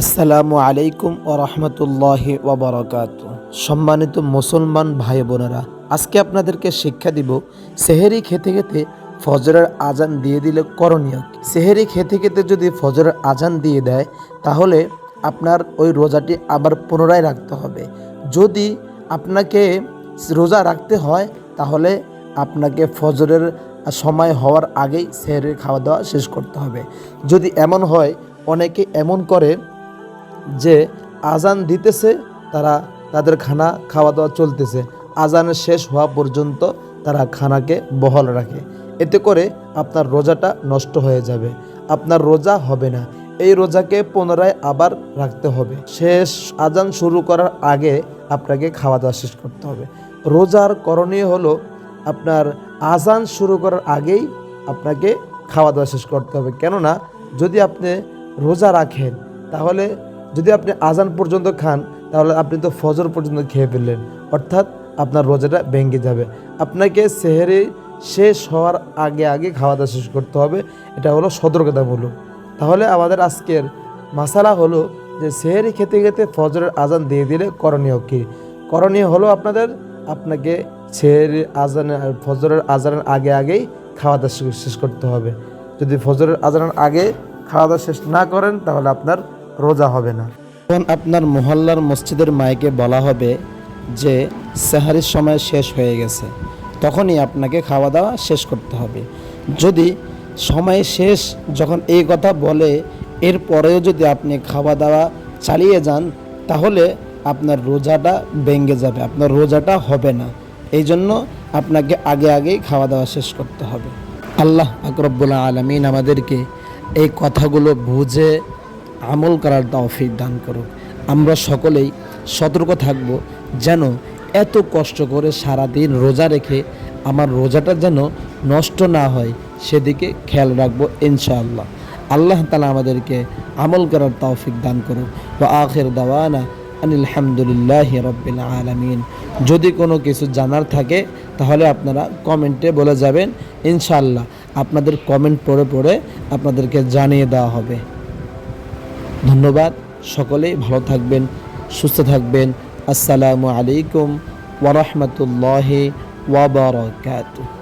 আসসালামু আলাইকুম ও রহমতুল্লাহি ওবরাকাত সম্মানিত মুসলমান ভাই বোনেরা, আজকে আপনাদেরকে শিক্ষা দিব, সেহেরি খেতে খেতে ফজরের আজান দিয়ে দিলে করণীয়? সেহেরি খেতে খেতে যদি ফজরের আজান দিয়ে দেয়, তাহলে আপনার ওই রোজাটি আবার পুনরায় রাখতে হবে। যদি আপনাকে রোজা রাখতে হয়, তাহলে আপনাকে ফজরের সময় হওয়ার আগেই সেহেরির খাওয়া দাওয়া শেষ করতে হবে। যদি এমন হয়, অনেকে এমন করে যে আজান দিতেছে, তারা তাদের খানা খাওয়া দাওয়া চলতেছে। আজানের শেষ হওয়া পর্যন্ত তারা খানাকে বহাল রাখে। এতে করে আপনার রোজাটা নষ্ট হয়ে যাবে। আপনার রোজা হবে না। এই রোজাকে পুনরায় আবার রাখতে হবে। শেষ আজান শুরু করার আগে আপনাকে খাওয়া দাওয়া শেষ করতে হবে। রোজার করণীয় হলো আপনার আজান শুরু করার আগেই আপনাকে খাওয়া দাওয়া শেষ করতে হবে। কেননা, যদি আপনি রোজা রাখেন, তাহলে যদি আপনি আজান পর্যন্ত খান, তাহলে আপনি তো ফজর পর্যন্ত খেয়ে ফেললেন। অর্থাৎ আপনার রোজাটা ভেঙে যাবে। আপনাকে সেহেরি শেষ হওয়ার আগে আগে খাওয়া দাওয়া শেষ করতে হবে। এটা হলো সতর্কতামূলক। তাহলে আমাদের আজকের মাসালা হলো যে সেহেরি খেতে খেতে ফজরের আজান দিয়ে দিলে করণীয় কী? করণীয় হলো আপনাদের আপনাকে সেহেরি আজানের, ফজরের আজানের আগে আগেই খাওয়া দাওয়া শেষ করতে হবে। যদি ফজরের আজানের আগে খাওয়া দাওয়া শেষ না করেন, তাহলে আপনার রোজা হবে না। তখন আপনার মহল্লার মসজিদের মাইকে বলা হবে যে সেহারির সময় শেষ হয়ে গেছে। তখনই আপনাকে খাওয়া দাওয়া শেষ করতে হবে। যদি সময় শেষ যখন এই কথা বলে এরপরেও যদি আপনি খাওয়া দাওয়া চালিয়ে যান, তাহলে আপনার রোজাটা ভেঙে যাবে, আপনার রোজাটা হবে না। এই জন্য আপনাকে আগে আগেই খাওয়া দাওয়া শেষ করতে হবে। আল্লাহ আকরবুল্লা আলমিন আমাদেরকে এই কথাগুলো বুঝে আমল করার তৌফিক দান করুক। আমরা সকলেই সতর্ক থাকব যেন এত কষ্ট করে সারাদিন রোজা রেখে আমার রোজাটা যেন নষ্ট না হয়, সেদিকে খেয়াল রাখব ইনশাআল্লাহ। আল্লাহ তালা আমাদেরকে আমল করার তৌফিক দান করুক। বা আখের দাওয়ানা আনিলহামদুলিল্লাহ রব্বিল আলমিন। যদি কোনো কিছু জানার থাকে, তাহলে আপনারা কমেন্টে বলে যাবেন। ইনশাআল্লাহ আপনাদের কমেন্ট পড়ে পড়ে আপনাদেরকে জানিয়ে দেওয়া হবে। ধন্যবাদ। সকলে ভালো থাকবেন সুস্থ থাকবেন। আসসালামু আলাইকুম ওরহমতুল্লাহ ওয়াবারকাতুহ